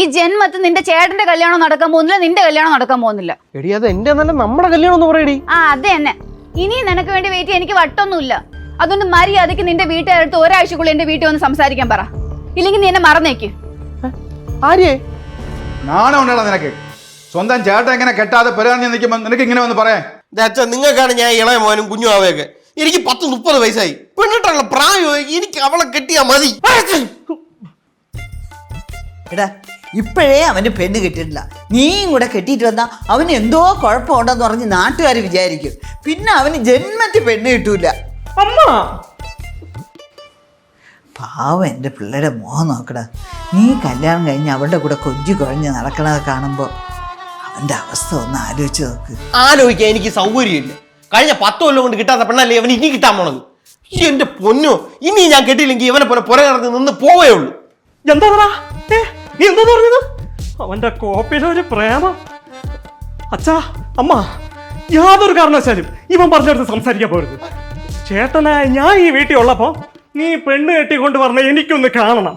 ഈ ജന്മത്തിൽ നിന്റെ ചേട്ടന്റെ കല്യാണം നടക്കാൻ പോകുന്നില്ല നിന്റെ കല്യാണം നടക്കാൻ പോകുന്നില്ല. എടി അത് എന്റെ നല്ല നമ്മുടെ കല്യാണം എന്ന് പറയടി. ആ അത് തന്നെ. ഇനി നിനക്ക് വേണ്ടി വെയിറ്റ് ചെയ്യാൻ എനിക്ക് വട്ടൊന്നുമില്ല. അതുകൊണ്ട് മര്യാദയ്ക്ക് നിന്റെ വീട്ടുകാരടുത്ത് ഒരാഴ്ചക്കുള്ളിൽ എന്റെ വീട്ടിൽ വന്ന് സംസാരിക്കാൻ പറ. ഇല്ലെങ്കിൽ നീ എന്നെ മറന്നേക്ക്. ആര്യേ? നാണം നിനക്ക്? സ്വന്തം ചേട്ടൻ എങ്ങനെ കെട്ടാതെ പെരാഞ്ഞ് നിൽക്കുമ്പോൾ നിനക്ക് ഇങ്ങനെ വന്ന് അച്ഛൻ നിങ്ങൾക്കാണ് ഞാൻ ഇളയ മോനും കുഞ്ഞു ആവയൊക്കെ. എനിക്ക് പത്ത് മുപ്പത് വയസ്സായി. പെണ്ണിട്ടുള്ള പ്രായം എനിക്ക് അവളെ കെട്ടിയാ മതി. എടാ ഇപ്പോഴേ അവന് പെണ്ണ് കിട്ടിയിട്ടില്ല നീയും കൂടെ കെട്ടിയിട്ട് വന്നാൽ അവന് എന്തോ കുഴപ്പമുണ്ടെന്ന് പറഞ്ഞ് നാട്ടുകാർ വിചാരിക്കും. പിന്നെ അവന് ജന്മത്തിൽ പെണ്ണ് കിട്ടൂല. അമ്മ! പാവം എന്റെ പിള്ളേരെ മോഹം നോക്കട. നീ കല്യാണം കഴിഞ്ഞ് അവളുടെ കൂടെ കൊഞ്ചു കുഴഞ്ഞ് നടക്കണത് കാണുമ്പോൾ അവന്റെ അവസ്ഥ ഒന്ന് ആലോചിച്ച് നോക്ക്. ആലോചിക്കാൻ എനിക്ക് സൗകര്യമില്ല. കഴിഞ്ഞ പത്ത് കൊല്ലം കൊണ്ട് കിട്ടാത്ത പെണ്ണല്ലേ അവൻ ഇനി കിട്ടാൻ പോണത്? ഈ എന്റെ പൊന്നോ ഇനി ഞാൻ കെട്ടിയില്ലെങ്കിൽ ഇവനെ പോലെ പുറകെ നടന്ന് നിന്ന് പോവേ ഉള്ളൂ. എന്താ എന്താ പറഞ്ഞത്? അവന്റെ കോപ്പിയിലൊരു പ്രേമം. അച്ഛാ അമ്മ യാതൊരു കാരണവശാലും ഇവൻ പറഞ്ഞെടുത്ത് സംസാരിക്കാൻ പോരുത്. ചേട്ടനായ ഞാൻ ഈ വീട്ടിൽ ഉള്ളപ്പോ നീ പെണ്ണ് കെട്ടിക്കൊണ്ട് പറഞ്ഞ എനിക്കൊന്ന് കാണണം!